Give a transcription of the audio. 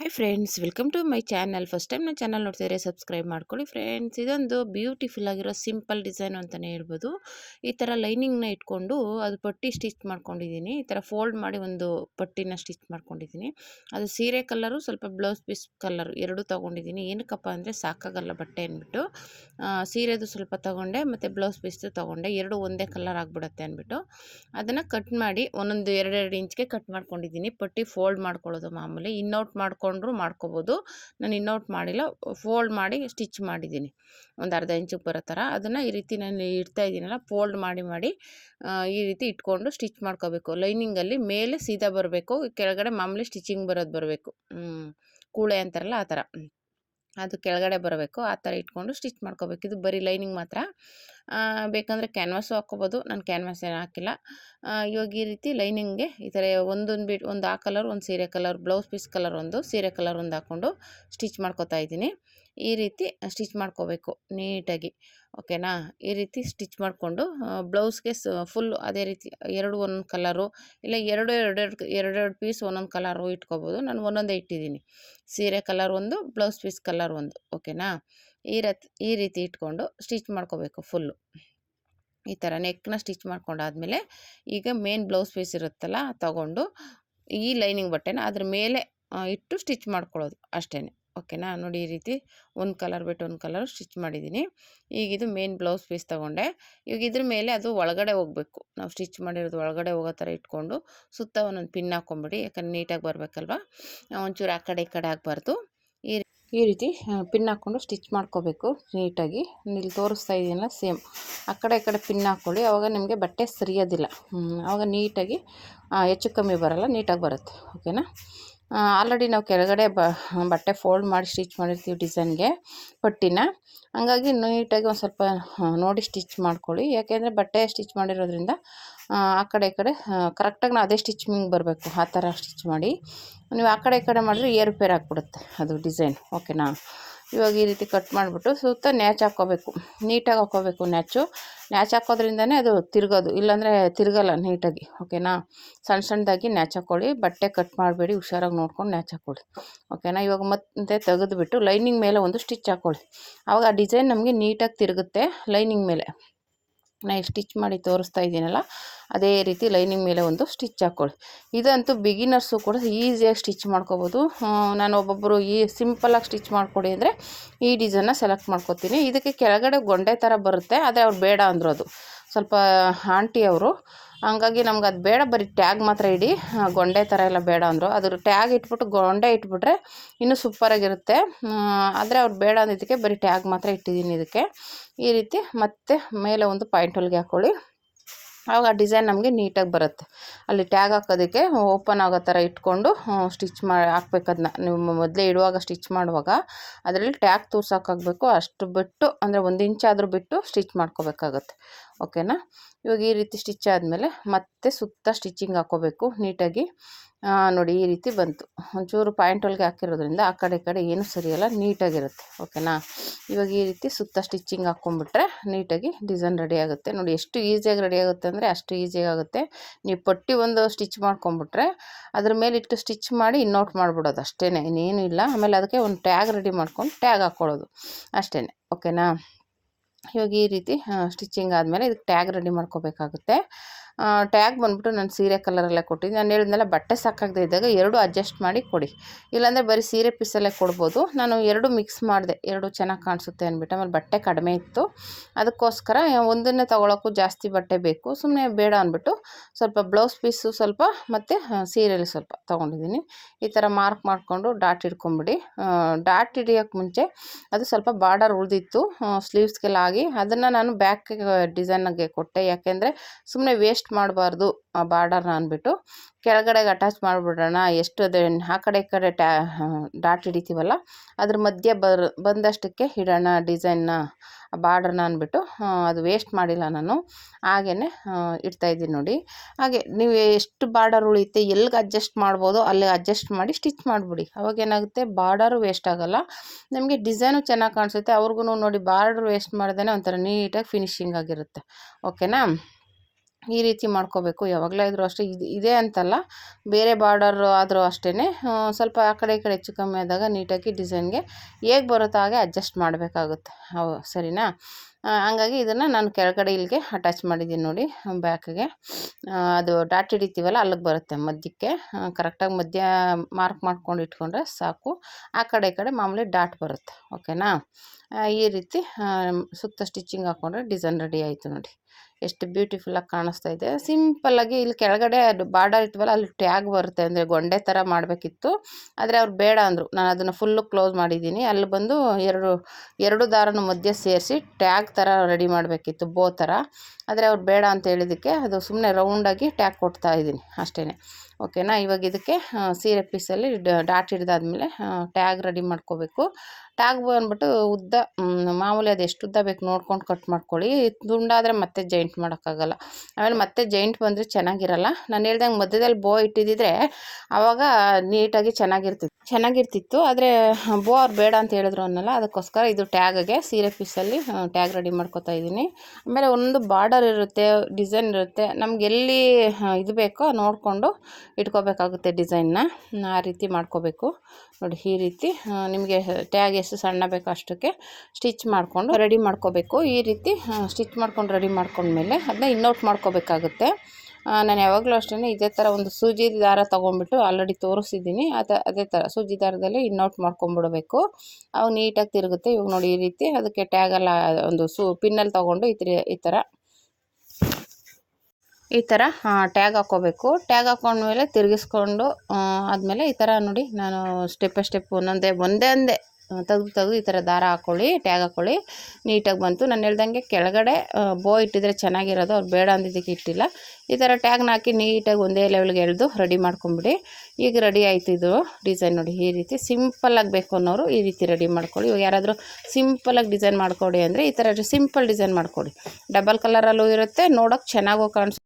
Hi friends welcome to my channel first time ನನ್ನ channel ನೋಡ್ತಿದ್ರೆ subscribe ಮಾಡ್ಕೊಳ್ಳಿ friends ಇದೊಂದು ಬ್ಯೂಟಿಫುಲ್ ಆಗಿರೋ ಸಿಂಪಲ್ ಡಿಸೈನ್ ಅಂತಲೇ ಹೇಳ್ಬೋದು. ಈ ಥರ ಲೈನಿಂಗ್ನ ಇಟ್ಕೊಂಡು ಅದು ಪಟ್ಟಿ ಸ್ಟಿಚ್ ಮಾಡ್ಕೊಂಡಿದ್ದೀನಿ. ಈ ಥರ ಫೋಲ್ಡ್ ಮಾಡಿ ಒಂದು ಪಟ್ಟಿನ ಸ್ಟಿಚ್ ಮಾಡ್ಕೊಂಡಿದ್ದೀನಿ. ಅದು ಸೀರೆ ಕಲರು ಸ್ವಲ್ಪ ಬ್ಲೌಸ್ ಪೀಸ್ ಕಲರ್ ಎರಡೂ ತೊಗೊಂಡಿದ್ದೀನಿ. ಏನಕ್ಕಪ್ಪ ಅಂದರೆ ಸಾಕಾಗಲ್ಲ ಬಟ್ಟೆ ಅಂದ್ಬಿಟ್ಟು. ಸೀರೆದು ಸ್ವಲ್ಪ ತೊಗೊಂಡೆ, ಮತ್ತು ಬ್ಲೌಸ್ ಪೀಸ್ದು ತೊಗೊಂಡೆ. ಎರಡು ಒಂದೇ ಕಲರ್ ಆಗಿಬಿಡುತ್ತೆ ಅಂದ್ಬಿಟ್ಟು. ಅದನ್ನು ಕಟ್ ಮಾಡಿ ಒಂದೊಂದು ಎರಡೆರಡು ಇಂಚ್ಗೆ ಕಟ್ ಮಾಡ್ಕೊಂಡಿದ್ದೀನಿ. ಪಟ್ಟಿ ಫೋಲ್ಡ್ ಮಾಡ್ಕೊಳ್ಳೋದು ಮಾಮೂಲಿ. ಇನ್ನೌಟ್ ಮಾಡ್ಕೊಂಡ್ರು ಮಾಡ್ಕೋಬೋದು. ನಾನು ಇನ್ನೌಟ್ ಮಾಡಿಲ್ಲ, ಫೋಲ್ಡ್ ಮಾಡಿ ಸ್ಟಿಚ್ ಮಾಡಿದ್ದೀನಿ. ಒಂದು ಅರ್ಧ ಇಂಚಿಗೆ ಬರೋ ಥರ. ಅದನ್ನು ಈ ರೀತಿ ನಾನು ಇಡ್ತಾ ಇದ್ದೀನಲ್ಲ, ಫೋಲ್ಡ್ ಮಾಡಿ ಮಾಡಿ ಈ ರೀತಿ ಇಟ್ಕೊಂಡು ಸ್ಟಿಚ್ ಮಾಡ್ಕೋಬೇಕು. ಲೈನಿಂಗಲ್ಲಿ ಮೇಲೆ ಸೀದಾ ಬರಬೇಕು, ಕೆಳಗಡೆ ಮಾಮೂಲಿ ಸ್ಟಿಚಿಂಗ್ ಬರೋದು ಬರಬೇಕು. ಕೂಳೆ ಅಂತಾರಲ್ಲ ಆ ಥರ. ಅದು ಕೆಳಗಡೆ ಬರಬೇಕು. ಆ ಥರ ಇಟ್ಕೊಂಡು ಸ್ಟಿಚ್ ಮಾಡ್ಕೋಬೇಕು. ಇದು ಬರೀ ಲೈನಿಂಗ್ ಮಾತ್ರ. ಬೇಕಂದರೆ ಕ್ಯಾನ್ವಾಸು ಹಾಕ್ಕೋಬೋದು. ನಾನು ಕ್ಯಾನ್ವಾಸ್ ಏನು ಹಾಕಿಲ್ಲ. ಇವಾಗ ಈ ರೀತಿ ಲೈನಿಂಗ್ಗೆ ಈ ಥರ ಒಂದೊಂದು ಬಿಟ್ ಒಂದು ಆ ಕಲರ್, ಒಂದು ಸೀರೆ ಕಲರ್, ಬ್ಲೌಸ್ ಪೀಸ್ ಕಲರ್ ಒಂದು, ಸೀರೆ ಕಲರ್ ಒಂದು ಹಾಕ್ಕೊಂಡು ಸ್ಟಿಚ್ ಮಾಡ್ಕೊತಾ ಇದ್ದೀನಿ. ಈ ರೀತಿ ಸ್ಟಿಚ್ ಮಾಡ್ಕೋಬೇಕು ನೀಟಾಗಿ. ಓಕೆನಾ? ಈ ರೀತಿ ಸ್ಟಿಚ್ ಮಾಡಿಕೊಂಡು ಬ್ಲೌಸ್ಗೆ ಸ, ಫುಲ್ ಅದೇ ರೀತಿ ಎರಡು ಒಂದೊಂದು ಕಲರು, ಇಲ್ಲ ಎರಡು ಎರಡೆರಡು ಎರಡೆರಡು ಪೀಸ್ ಒಂದೊಂದು ಕಲರು ಇಟ್ಕೋಬೋದು. ನಾನು ಒಂದೊಂದೇ ಇಟ್ಟಿದ್ದೀನಿ. ಸೀರೆ ಕಲರ್ ಒಂದು, ಬ್ಲೌಸ್ ಪೀಸ್ ಕಲರ್ ಒಂದು. ಓಕೆನಾ? ಈ ರತ್, ಈ ರೀತಿ ಇಟ್ಕೊಂಡು ಸ್ಟಿಚ್ ಮಾಡ್ಕೋಬೇಕು ಫುಲ್ಲು. ಈ ಥರ ನೆಕ್ನ ಸ್ಟಿಚ್ ಮಾಡ್ಕೊಂಡಾದ್ಮೇಲೆ ಈಗ ಮೇನ್ ಬ್ಲೌಸ್ ಪೀಸ್ ಇರುತ್ತಲ್ಲ ತಗೊಂಡು ಈ ಲೈನಿಂಗ್ ಬಟ್ಟೆನ ಅದ್ರ ಮೇಲೆ ಇಟ್ಟು ಸ್ಟಿಚ್ ಮಾಡ್ಕೊಳ್ಳೋದು ಅಷ್ಟೇ ಓಕೆನಾ? ನೋಡಿ ಈ ರೀತಿ ಒಂದು ಕಲರ್ ಬಿಟ್ಟು ಒಂದು ಕಲರ್ ಸ್ಟಿಚ್ ಮಾಡಿದ್ದೀನಿ. ಈಗ ಇದು ಮೇನ್ ಬ್ಲೌಸ್ ಪೀಸ್ ತೊಗೊಂಡೆ. ಈಗ ಇದ್ರ ಮೇಲೆ ಅದು ಒಳಗಡೆ ಹೋಗಬೇಕು. ನಾವು ಸ್ಟಿಚ್ ಮಾಡಿರೋದು ಒಳಗಡೆ ಹೋಗೋ ಥರ ಇಟ್ಕೊಂಡು ಸುತ್ತ ಒಂದೊಂದು ಪಿನ್ ಹಾಕ್ಕೊಂಬಿಡಿ ಯಾಕಂದ್ರೆ ನೀಟಾಗಿ ಬರಬೇಕಲ್ವ? ಒಂಚೂರು ಆ ಕಡೆ ಈ ಕಡೆ ಆಗಬಾರ್ದು. ಈ ಈ ರೀತಿ ಪಿನ್ ಹಾಕ್ಕೊಂಡು ಸ್ಟಿಚ್ ಮಾಡ್ಕೋಬೇಕು ನೀಟಾಗಿ. ಇಲ್ಲಿ ತೋರಿಸ್ತಾ ಇದೆಯಲ್ಲ ಸೇಮ್. ಆ ಕಡೆ, ಈ ಕಡೆ ಪಿನ್ ಹಾಕ್ಕೊಳ್ಳಿ ಆವಾಗ ನಿಮಗೆ ಬಟ್ಟೆ ಸರಿಯೋದಿಲ್ಲ. ಆವಾಗ ನೀಟಾಗಿ ಹೆಚ್ಚು ಕಮ್ಮಿ ಬರಲ್ಲ, ನೀಟಾಗಿ ಬರುತ್ತೆ. ಓಕೆನಾ? ಆಲ್ರೆಡಿ ನಾವು ಕೆಳಗಡೆ ಬ, ಬಟ್ಟೆ ಫೋಲ್ಡ್ ಮಾಡಿ ಸ್ಟಿಚ್ ಮಾಡಿರ್ತೀವಿ ಡಿಸೈನ್ಗೆ ಪಟ್ಟಿನ. ಹಂಗಾಗಿ ನೀಟಾಗಿ ಒಂದು ಸ್ವಲ್ಪ ನೋಡಿ ಸ್ಟಿಚ್ ಮಾಡ್ಕೊಳ್ಳಿ. ಯಾಕೆಂದರೆ ಬಟ್ಟೆ ಸ್ಟಿಚ್ ಮಾಡಿರೋದ್ರಿಂದ, ಆ ಕಡೆ ಈ ಕಡೆ ಕರೆಕ್ಟಾಗಿ ನಾವು ಅದೇ ಸ್ಟಿಚಿಂಗ್ ಬರಬೇಕು, ಆ ಥರ ಸ್ಟಿಚ್ ಮಾಡಿ. ನೀವು ಆ ಕಡೆ ಈ ಕಡೆ ಮಾಡಿದ್ರೆ ಏರುಪೇರು ಆಗಿಬಿಡುತ್ತೆ ಅದು ಡಿಸೈನ್ ಓಕೆನಾ ಇವಾಗ ಈ ರೀತಿ ಕಟ್ ಮಾಡಿಬಿಟ್ಟು ಸುತ್ತ ನ್ಯಾಚ್ ಹಾಕ್ಕೋಬೇಕು ನೀಟಾಗಿ ಹಾಕ್ಕೋಬೇಕು ನ್ಯಾಚು. ನ್ಯಾಚ್ ಹಾಕೋದ್ರಿಂದನೇ ಅದು ತಿರುಗೋದು. ಇಲ್ಲಾಂದರೆ ತಿರುಗಲ್ಲ ನೀಟಾಗಿ, ಓಕೆನಾ? ಸಣ್ಣ ಸಣ್ಣದಾಗಿ ನ್ಯಾಚ್ ಹಾಕ್ಕೊಳ್ಳಿ ಬಟ್ಟೆ ಕಟ್ ಮಾಡಬೇಡಿ. ಹುಷಾರಾಗಿ ನೋಡ್ಕೊಂಡು ನ್ಯಾಚ್ ಹಾಕ್ಕೊಳ್ಳಿ ಓಕೆನಾ? ಇವಾಗ ಮತ್ತೆ ತೆಗೆದುಬಿಟ್ಟು ಲೈನಿಂಗ್ ಮೇಲೆ ಒಂದು ಸ್ಟಿಚ್ ಹಾಕ್ಕೊಳ್ಳಿ ಆವಾಗ ಆ ಡಿಸೈನ್ ನಮಗೆ ನೀಟಾಗಿ ತಿರುಗುತ್ತೆ ಲೈನಿಂಗ್ ಮೇಲೆ. ನಾನು ಸ್ಟಿಚ್ ಮಾಡಿ ತೋರಿಸ್ತಾ ಇದ್ದೀನಲ್ಲ, ಅದೇ ರೀತಿ ಲೈನಿಂಗ್ ಮೇಲೆ ಒಂದು ಸ್ಟಿಚ್ ಹಾಕ್ಕೊಳ್ಳಿ. ಇದಂತೂ ಬಿಗಿನರ್ಸು ಕೂಡ ಈಸಿಯಾಗಿ ಸ್ಟಿಚ್ ಮಾಡ್ಕೋಬೋದು. ನಾನು ಒಬ್ಬೊಬ್ಬರು ಈ ಸಿಂಪಲಾಗಿ ಸ್ಟಿಚ್ ಮಾಡಿಕೊಡಿ ಅಂದರೆ ಈ ಡಿಸೈನ್ನ ಸೆಲೆಕ್ಟ್ ಮಾಡ್ಕೊತೀನಿ. ಇದಕ್ಕೆ ಕೆಳಗಡೆ ಗೊಂಡೆ ಥರ ಬರುತ್ತೆ, ಆದರೆ ಅವ್ರು ಬೇಡ ಅಂದರು ಅದು. ಸ್ವಲ್ಪ ಆಂಟಿ ಅವರು ಹಂಗಾಗಿ ನಮ್ಗೆ ಅದು ಬೇಡ, ಬರೀ ಟ್ಯಾಗ್ ಮಾತ್ರ ಇಡಿ. ಗೊಂಡೆ ಥರ ಎಲ್ಲ ಬೇಡ ಅಂದರು. ಅದ್ರ ಟ್ಯಾಗ್ ಇಟ್ಬಿಟ್ಟು ಗೊಂಡೆ ಇಟ್ಬಿಟ್ರೆ ಇನ್ನೂ ಸೂಪರಾಗಿರುತ್ತೆ. ಆದರೆ ಅವ್ರು ಬೇಡ ಅಂದಿದ್ದಕ್ಕೆ ಬರೀ ಟ್ಯಾಗ್ ಮಾತ್ರ ಇಟ್ಟಿದ್ದೀನಿ ಇದಕ್ಕೆ. ಈ ರೀತಿ ಮತ್ತೆ ಮೇಲೆ ಒಂದು ಪಾಯಿಂಟ್ ಹೊಲಿಗೆ ಹಾಕ್ಕೊಳ್ಳಿ ಆವಾಗ ಆ ಡಿಸೈನ್ ನಮಗೆ ನೀಟಾಗಿ ಬರುತ್ತೆ. ಅಲ್ಲಿ ಟ್ಯಾಗ್ ಹಾಕೋದಕ್ಕೆ ಓಪನ್ ಆಗೋ ಥರ ಇಟ್ಕೊಂಡು ಸ್ಟಿಚ್ ಮಾಡಿ ಹಾಕ್ಬೇಕದನ್ನ ನೀವು ಮೊದಲೇ ಇಡುವಾಗ ಸ್ಟಿಚ್ ಮಾಡುವಾಗ ಅದರಲ್ಲಿ ಟ್ಯಾಗ್ ತೂರ್ಸೋಕ್ಕಾಗಬೇಕು. ಅಷ್ಟು ಬಿಟ್ಟು, ಅಂದರೆ ಒಂದು ಇಂಚಾದರೂ ಬಿಟ್ಟು ಸ್ಟಿಚ್ ಮಾಡ್ಕೋಬೇಕಾಗತ್ತೆ. ಓಕೆನಾ? ಇವಾಗ ಈ ರೀತಿ ಸ್ಟಿಚ್ ಆದಮೇಲೆ ಮತ್ತೆ ಸುತ್ತ ಸ್ಟಿಚಿಂಗ್ ಹಾಕ್ಕೋಬೇಕು ನೀಟಾಗಿ. ನೋಡಿ ಈ ರೀತಿ ಬಂತು. ಒಂಚೂರು ಪಾಯಿಂಟ್ ಒಳಗೆ ಹಾಕಿರೋದ್ರಿಂದ ಆ ಕಡೆ ಕಡೆ ಏನು ಸರಿಯಲ್ಲ ನೀಟಾಗಿರುತ್ತೆ. ಓಕೆನಾ? ಇವಾಗ ಈ ರೀತಿ ಸುತ್ತ ಸ್ಟಿಚಿಂಗ್ ಹಾಕ್ಕೊಂಬಿಟ್ರೆ ನೀಟಾಗಿ ಡಿಸೈನ್ ರೆಡಿ ಆಗುತ್ತೆ. ನೋಡಿ ಎಷ್ಟು ಈಸಿಯಾಗಿ ರೆಡಿ ಆಗುತ್ತೆ ಅಂದರೆ ಅಷ್ಟು ಈಸಿಯಾಗಿ ಆಗುತ್ತೆ. ನೀವು ಪಟ್ಟಿ ಒಂದು ಸ್ಟಿಚ್ ಮಾಡ್ಕೊಂಬಿಟ್ರೆ ಅದ್ರ ಮೇಲೆ ಇಟ್ಟು ಸ್ಟಿಚ್ ಮಾಡಿ ಇನ್ನೌಟ್ ಮಾಡಿಬಿಡೋದು ಅಷ್ಟೇ ಇನ್ನೇನು ಇಲ್ಲ. ಆಮೇಲೆ ಅದಕ್ಕೆ ಒಂದು ಟ್ಯಾಗ್ ರೆಡಿ ಮಾಡ್ಕೊಂಡು ಟ್ಯಾಗ್ ಹಾಕ್ಕೊಳ್ಳೋದು ಅಷ್ಟೇ ಓಕೆನಾ? ಇವಾಗ ಈ ರೀತಿ ಸ್ಟಿಚಿಂಗ್ ಆದಮೇಲೆ ಇದಕ್ಕೆ ಟ್ಯಾಗ್ ರೆಡಿ ಮಾಡ್ಕೋಬೇಕಾಗುತ್ತೆ. ಟ್ಯಾಗ್ ಬಂದ್ಬಿಟ್ಟು ನಾನು ಸೀರೆ ಕಲರಲ್ಲೇ ಕೊಟ್ಟಿದ್ದೆ. ನಾನು ಹೇಳಿದ್ನೆಲ್ಲ, ಬಟ್ಟೆ ಸಾಕಾಗದೇ ಇದ್ದಾಗ ಎರಡು ಅಡ್ಜಸ್ಟ್ ಮಾಡಿ ಕೊಡಿ. ಇಲ್ಲಾಂದರೆ ಬರೀ ಸೀರೆ ಪೀಸಲ್ಲೇ ಕೊಡ್ಬೋದು. ನಾನು ಎರಡು ಮಿಕ್ಸ್ ಮಾಡಿದೆ. ಎರಡು ಚೆನ್ನಾಗಿ ಕಾಣಿಸುತ್ತೆ ಅಂದ್ಬಿಟ್ಟು. ಆಮೇಲೆ ಬಟ್ಟೆ ಕಡಿಮೆ ಇತ್ತು. ಅದಕ್ಕೋಸ್ಕರ ಒಂದನ್ನೇ ತೊಗೊಳಕ್ಕೂ ಜಾಸ್ತಿ ಬಟ್ಟೆ ಬೇಕು. ಸುಮ್ಮನೆ ಬೇಡ ಅಂದ್ಬಿಟ್ಟು ಸ್ವಲ್ಪ ಬ್ಲೌಸ್ ಪೀಸು ಸ್ವಲ್ಪ ಮತ್ತು ಸೀರೆಯಲ್ಲಿ ಸ್ವಲ್ಪ ತೊಗೊಂಡಿದ್ದೀನಿ. ಈ ಥರ ಮಾರ್ಕ್ ಮಾಡಿಕೊಂಡು ಡಾಟ್ ಹಿಡ್ಕೊಂಬಿಡಿ. ಡಾಟ್ ಹಿಡಿಯೋಕ್ಕೆ ಮುಂಚೆ ಅದು ಸ್ವಲ್ಪ ಬಾರ್ಡರ್ ಉಳಿದಿತ್ತು. ಸ್ಲೀವ್ಸ್ಗೆಲ್ಲ ಆಗಿ ಅದನ್ನು ನಾನು ಬ್ಯಾಕ್ ಡಿಸೈನಾಗೆ ಕೊಟ್ಟೆ. ಯಾಕೆಂದರೆ ಸುಮ್ಮನೆ ವೇಸ್ಟ್ ಮಾಡಬಾರ್ದು, ಆ ಬಾರ್ಡರ್ನ ಅಂದ್ಬಿಟ್ಟು. ಕೆಳಗಡೆಗೆ ಅಟ್ಯಾಚ್ ಮಾಡಿಬಿಡೋಣ, ಎಷ್ಟು ಅದು, ಆ ಕಡೆ ಈ ಕಡೆ ಟ್ಯಾ ಡಾಟ್ ಹಿಡಿತೀವಲ್ಲ, ಅದ್ರ ಮಧ್ಯೆ ಬರ್, ಬಂದಷ್ಟಕ್ಕೆ ಇಡೋಣ ಡಿಸೈನ್ನ ಬಾರ್ಡರ್ನ ಅಂದ್ಬಿಟ್ಟು. ಅದು ವೇಸ್ಟ್ ಮಾಡಿಲ್ಲ ನಾನು. ಹಾಗೆಯೇ ಇಡ್ತಾಯಿದ್ದೀನಿ ನೋಡಿ. ಹಾಗೆ, ನೀವು ಎಷ್ಟು ಬಾರ್ಡರ್ ಉಳಿಯುತ್ತೆ ಎಲ್ಲಿಗೆ ಅಡ್ಜಸ್ಟ್ ಮಾಡ್ಬೋದು, ಅಲ್ಲಿ ಅಡ್ಜಸ್ಟ್ ಮಾಡಿ ಸ್ಟಿಚ್ ಮಾಡಿಬಿಡಿ. ಅವಾಗ ಏನಾಗುತ್ತೆ, ಬಾರ್ಡರು ವೇಸ್ಟ್ ಆಗೋಲ್ಲ. ನಿಮಗೆ ಡಿಸೈನು ಚೆನ್ನಾಗಿ ಕಾಣಿಸುತ್ತೆ, ಅವ್ರಿಗೂ ನೋಡಿ ಬಾರ್ಡರ್ ವೇಸ್ಟ್ ಮಾಡ್ದೇ ಒಂಥರ ನೀಟಾಗಿ ಫಿನಿಶಿಂಗ್ ಆಗಿರುತ್ತೆ. ಓಕೆನಾ? ಈ ರೀತಿ ಮಾಡ್ಕೋಬೇಕು, ಯಾವಾಗಲೇ ಆದರೂ ಅಷ್ಟೇ. ಇದು, ಇದೇ ಅಂತಲ್ಲ, ಬೇರೆ ಬಾರ್ಡರ್ ಆದರೂ ಅಷ್ಟೇ ಸ್ವಲ್ಪ ಆ ಕಡೆ ಈ ಕಡೆ ಹೆಚ್ಚು ಕಮ್ಮಿ ಆದಾಗ ನೀಟಾಗಿ ಡಿಸೈನ್ಗೆ ಹೇಗೆ ಬರುತ್ತೋ ಹಾಗೆ ಅಡ್ಜಸ್ಟ್ ಮಾಡಬೇಕಾಗುತ್ತೆ. ಹೌ ಸರಿನಾ? ಹಂಗಾಗಿ ಇದನ್ನು ನಾನು ಕೆಳಗಡೆ ಇಲ್ಲಿಗೆ ಅಟ್ಯಾಚ್ ಮಾಡಿದ್ದೀನಿ ನೋಡಿ, ಬ್ಯಾಕ್ಗೆ. ಅದು ಡಾಟ್ ಹಿಡಿತೀವಲ್ಲ, ಅಲ್ಲಿಗೆ ಬರುತ್ತೆ ಮಧ್ಯಕ್ಕೆ. ಕರೆಕ್ಟಾಗಿ ಮಧ್ಯ ಮಾರ್ಕ್ ಮಾಡ್ಕೊಂಡು ಇಟ್ಕೊಂಡ್ರೆ ಸಾಕು. ಆ ಕಡೆ ಈ ಕಡೆ ಮಾಮೂಲಿ ಡಾಟ್ ಬರುತ್ತೆ, ಓಕೆನಾ? ಈ ರೀತಿ ಸುತ್ತ ಸ್ಟಿಚಿಂಗ್ ಹಾಕ್ಕೊಂಡ್ರೆ ಡಿಸೈನ್ ರೆಡಿ ಆಯಿತು ನೋಡಿ. ಎಷ್ಟು ಬ್ಯೂಟಿಫುಲ್ಲಾಗಿ ಕಾಣಿಸ್ತಾ ಇದೆ. ಸಿಂಪಲ್ಲಾಗಿ ಇಲ್ಲಿ ಕೆಳಗಡೆ ಅದು ಬಾರ್ಡರ್ ಇಟ್ವಲ್ಲ ಅಲ್ಲಿ ಟ್ಯಾಗ್ ಬರುತ್ತೆ. ಅಂದರೆ ಗೊಂಡೆ ಥರ ಮಾಡಬೇಕಿತ್ತು. ಆದರೆ ಅವ್ರು ಬೇಡ ಅಂದರು. ನಾನು ಅದನ್ನು ಫುಲ್ಲು ಕ್ಲೋಸ್ ಮಾಡಿದ್ದೀನಿ. ಅಲ್ಲಿ ಬಂದು ಎರಡು ಎರಡು ದಾರನ ಮಧ್ಯೆ ಸೇರಿಸಿ ಟ್ಯಾಗ್ ಥರ ರೆಡಿ ಮಾಡಬೇಕಿತ್ತು ಬೋ ಥರ ಆದರೆ ಅವ್ರು ಬೇಡ ಅಂತ ಹೇಳಿದ್ದಕ್ಕೆ ಅದು ಸುಮ್ಮನೆ ರೌಂಡಾಗಿ ಟ್ಯಾಗ್ ಕೊಡ್ತಾ ಇದ್ದೀನಿ ಅಷ್ಟೇ ಓಕೆನಾ ಇವಾಗ ಇದಕ್ಕೆ ಸೀರೆ ಪೀಸಲ್ಲಿ ಡಾಟ್ ಹಿಡ್ದಾದ್ಮೇಲೆ ಟ್ಯಾಗ್ ರೆಡಿ ಮಾಡ್ಕೋಬೇಕು. ಟ್ಯಾಗ್ ಬಂದ್ಬಿಟ್ಟು ಉದ್ದ ಮಾಮೂಲಿ ಅದು ಎಷ್ಟು ಉದ್ದ ಬೇಕು ನೋಡ್ಕೊಂಡು ಕಟ್ ಮಾಡ್ಕೊಳ್ಳಿ. ದುಂಡಾದರೆ ಮತ್ತೆ ಜೈಂಟ್ ಮಾಡೋಕ್ಕಾಗಲ್ಲ. ಆಮೇಲೆ ಮತ್ತೆ ಜೈಂಟ್ ಬಂದರೆ ಚೆನ್ನಾಗಿರಲ್ಲ. ನಾನು ಹೇಳ್ದಂಗೆ ಮಧ್ಯದಲ್ಲಿ ಬೋ ಇಟ್ಟಿದ್ದಿದ್ರೆ ಆವಾಗ ನೀಟಾಗಿ ಚೆನ್ನಾಗಿರ್ತಿತ್ತು. ಚೆನ್ನಾಗಿರ್ತಿತ್ತು, ಆದರೆ ಬೋ ಅವ್ರು ಬೇಡ ಅಂತ ಹೇಳಿದ್ರು ಅನ್ನಲ್ಲ. ಅದಕ್ಕೋಸ್ಕರ ಇದು ಟ್ಯಾಗ್ಗೆ ಸೀರೆ ಪೀಸಲ್ಲಿ ಟ್ಯಾಗ್ ರೆಡಿ ಮಾಡ್ಕೊತಾ ಇದ್ದೀನಿ. ಆಮೇಲೆ ಒಂದು ಬಾರ್ಡರ್ ಇರುತ್ತೆ ಡಿಸೈನ್ ಇರುತ್ತೆ. ನಮ್ಗೆ ಎಲ್ಲಿ ಇದು ಬೇಕೋ ನೋಡಿಕೊಂಡು ಇಟ್ಕೋಬೇಕಾಗುತ್ತೆ ಡಿಸೈನ್ನ. ಆ ರೀತಿ ಮಾಡ್ಕೋಬೇಕು. ನೋಡಿ, ಈ ರೀತಿ ನಿಮಗೆ ಟ್ಯಾಗ್ ಎಷ್ಟು ಸಣ್ಣ ಬೇಕೋ ಅಷ್ಟಕ್ಕೆ ಸ್ಟಿಚ್ ಮಾಡಿಕೊಂಡು ರೆಡಿ ಮಾಡ್ಕೋಬೇಕು. ಈ ರೀತಿ ಸ್ಟಿಚ್ ಮಾಡ್ಕೊಂಡು ರೆಡಿ ಮಾಡ್ಕೊಂಡ್ಮೇಲೆ ಅದನ್ನ ಇನ್ನೌಟ್ ಮಾಡ್ಕೋಬೇಕಾಗುತ್ತೆ. ನಾನು ಯಾವಾಗಲೂ ಅಷ್ಟೇ ಇದೇ ಥರ ಒಂದು ಸೂಜಿ ದಾರ ತೊಗೊಂಡ್ಬಿಟ್ಟು ಆಲ್ರೆಡಿ ತೋರಿಸಿದ್ದೀನಿ. ಅದು, ಅದೇ ಥರ ಸೂಜಿ ದಾರದಲ್ಲಿ ಇನ್ನೌಟ್ ಮಾಡ್ಕೊಂಬಿಡಬೇಕು ಅವು ನೀಟಾಗಿ ತಿರುಗುತ್ತೆ. ಇವಾಗ ನೋಡಿ, ಈ ರೀತಿ ಅದಕ್ಕೆ ಟ್ಯಾಗಲ್ಲ ಒಂದು ಸೂ, ಪಿನ್ನಲ್ಲಿ ತೊಗೊಂಡು ಈ ಈ ಥರ ಈ ಥರ ಟ್ಯಾಗ್ ಹಾಕ್ಕೋಬೇಕು ಟ್ಯಾಗ್ ಹಾಕ್ಕೊಂಡ್ಮೇಲೆ ತಿರುಗಿಸ್ಕೊಂಡು ಆದಮೇಲೆ ಈ ಥರ ನೋಡಿ, ನಾನು ಸ್ಟೆಪ್ ಬೈ ಸ್ಟೆಪ್ ಒಂದೊಂದೇ, ಒಂದೇ ಒಂದೇ ತೆಗ್ದು ತೆಗೆದು ಈ ಥರ ದಾರ ಹಾಕ್ಕೊಳ್ಳಿ ಟ್ಯಾಗ್ ಹಾಕ್ಕೊಳ್ಳಿ ನೀಟಾಗಿ ಬಂತು. ನಾನು ಹೇಳ್ದಂಗೆ ಕೆಳಗಡೆ ಬೋ ಇಟ್ಟಿದ್ರೆ ಚೆನ್ನಾಗಿರೋದು. ಅವ್ರು ಬೇಡ ಅಂದಿದ್ದಕ್ಕೆ ಇಟ್ಟಿಲ್ಲ. ಈ ಥರ ಟ್ಯಾಗ್ನ ಹಾಕಿ ನೀಟಾಗಿ ಒಂದೇ ಲೆವೆಲ್ಗೆ ಎಳೆದು ರೆಡಿ ಮಾಡ್ಕೊಂಬಿಡಿ. ಈಗ ರೆಡಿ ಆಯ್ತು ಇದು ಡಿಸೈನ್ ನೋಡಿ. ಈ ರೀತಿ ಸಿಂಪಲ್ಲಾಗಿ ಬೇಕು ಅನ್ನೋರು ಈ ರೀತಿ ರೆಡಿ ಮಾಡ್ಕೊಳ್ಳಿ. ಇವಾಗ ಯಾರಾದರೂ ಸಿಂಪಲಾಗಿ ಡಿಸೈನ್ ಮಾಡ್ಕೊಡಿ ಅಂದರೆ ಈ ಥರ ಸಿಂಪಲ್ ಡಿಸೈನ್ ಮಾಡ್ಕೊಡಿ. ಡಬಲ್ ಕಲರಲ್ಲೂ ಇರುತ್ತೆ. ನೋಡೋಕೆ ಚೆನ್ನಾಗೂ ಕಾಣಿಸ್